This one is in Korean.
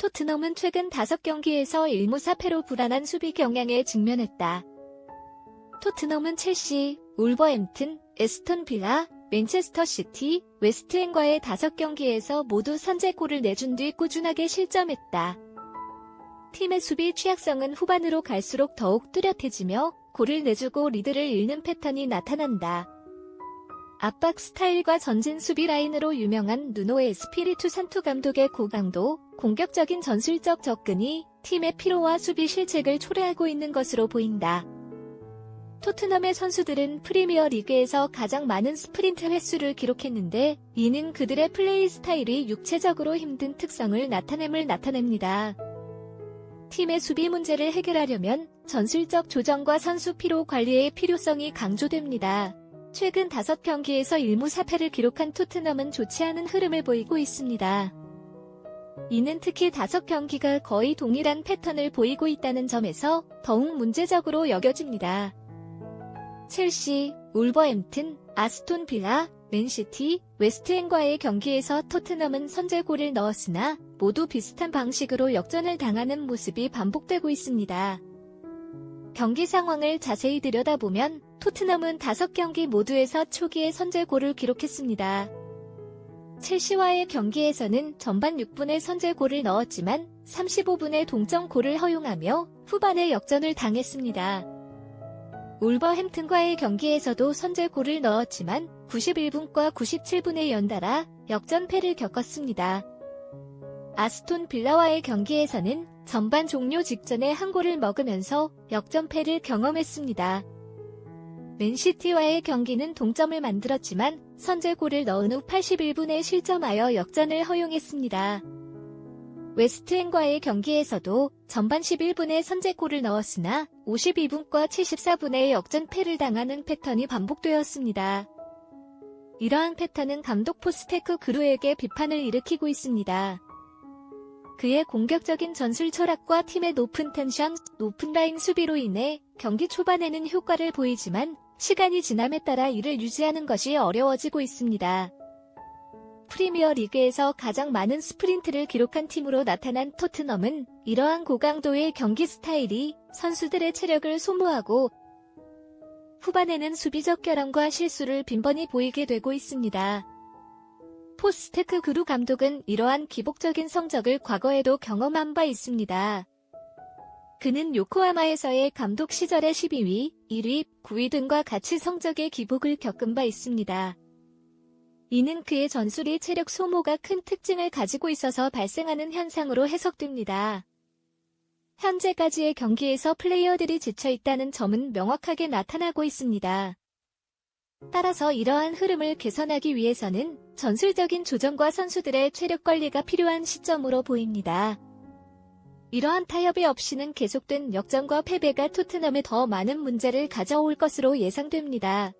토트넘은 최근 5경기에서 1무 4패로 불안한 수비 경향에 직면했다. 토트넘은 첼시, 울버햄튼, 에스턴 빌라, 맨체스터 시티, 웨스트햄과의 5경기에서 모두 선제골을 내준 뒤 꾸준하게 실점했다. 팀의 수비 취약성은 후반으로 갈수록 더욱 뚜렷해지며 골을 내주고 리드를 잃는 패턴이 나타난다. 압박 스타일과 전진 수비 라인으로 유명한 누노의 스피리투 산투 감독의 고강도, 공격적인 전술적 접근이 팀의 피로와 수비 실책을 초래하고 있는 것으로 보인다. 토트넘의 선수들은 프리미어 리그에서 가장 많은 스프린트 횟수를 기록했는데 이는 그들의 플레이 스타일이 육체적으로 힘든 특성을 나타냄을 나타냅니다. 팀의 수비 문제를 해결하려면 전술적 조정과 선수 피로 관리의 필요성이 강조됩니다. 최근 5경기에서 1무 4패를 기록한 토트넘은 좋지 않은 흐름을 보이고 있습니다. 이는 특히 5경기가 거의 동일한 패턴을 보이고 있다는 점에서 더욱 문제적으로 여겨집니다. 첼시, 울버햄튼, 아스톤 빌라, 맨시티, 웨스트햄과의 경기에서 토트넘은 선제골을 넣었으나 모두 비슷한 방식으로 역전을 당하는 모습이 반복되고 있습니다. 경기 상황을 자세히 들여다보면 토트넘은 5경기 모두에서 초기에 선제골을 기록했습니다. 첼시와의 경기에서는 전반 6분에 선제골을 넣었지만 35분에 동점골을 허용하며 후반에 역전을 당했습니다. 울버햄튼과의 경기에서도 선제골을 넣었지만 91분과 97분에 연달아 역전패를 겪었습니다. 아스톤 빌라와의 경기에서는 전반 종료 직전에 한 골을 먹으면서 역전패를 경험했습니다. 맨시티와의 경기는 동점을 만들었지만 선제골을 넣은 후 81분에 실점하여 역전을 허용했습니다. 웨스트햄과의 경기에서도 전반 11분에 선제골을 넣었으나 52분과 74분에 역전패를 당하는 패턴이 반복되었습니다. 이러한 패턴은 감독 포스테크 그루에게 비판을 일으키고 있습니다. 그의 공격적인 전술 철학과 팀의 높은 텐션, 높은 라인 수비로 인해 경기 초반에는 효과를 보이지만 시간이 지남에 따라 이를 유지하는 것이 어려워지고 있습니다. 프리미어 리그에서 가장 많은 스프린트를 기록한 팀으로 나타난 토트넘은 이러한 고강도의 경기 스타일이 선수들의 체력을 소모하고 후반에는 수비적 결함과 실수를 빈번히 보이게 되고 있습니다. 포스테크 그루 감독은 이러한 기복적인 성적을 과거에도 경험한 바 있습니다. 그는 요코하마에서의 감독 시절의 12위, 1위, 9위 등과 같이 성적의 기복을 겪은 바 있습니다. 이는 그의 전술이 체력 소모가 큰 특징을 가지고 있어서 발생하는 현상으로 해석됩니다. 현재까지의 경기에서 플레이어들이 지쳐 있다는 점은 명확하게 나타나고 있습니다. 따라서 이러한 흐름을 개선하기 위해서는 전술적인 조정과 선수들의 체력 관리가 필요한 시점으로 보입니다. 이러한 타협이 없이는 계속된 역전과 패배가 토트넘에 더 많은 문제를 가져올 것으로 예상됩니다.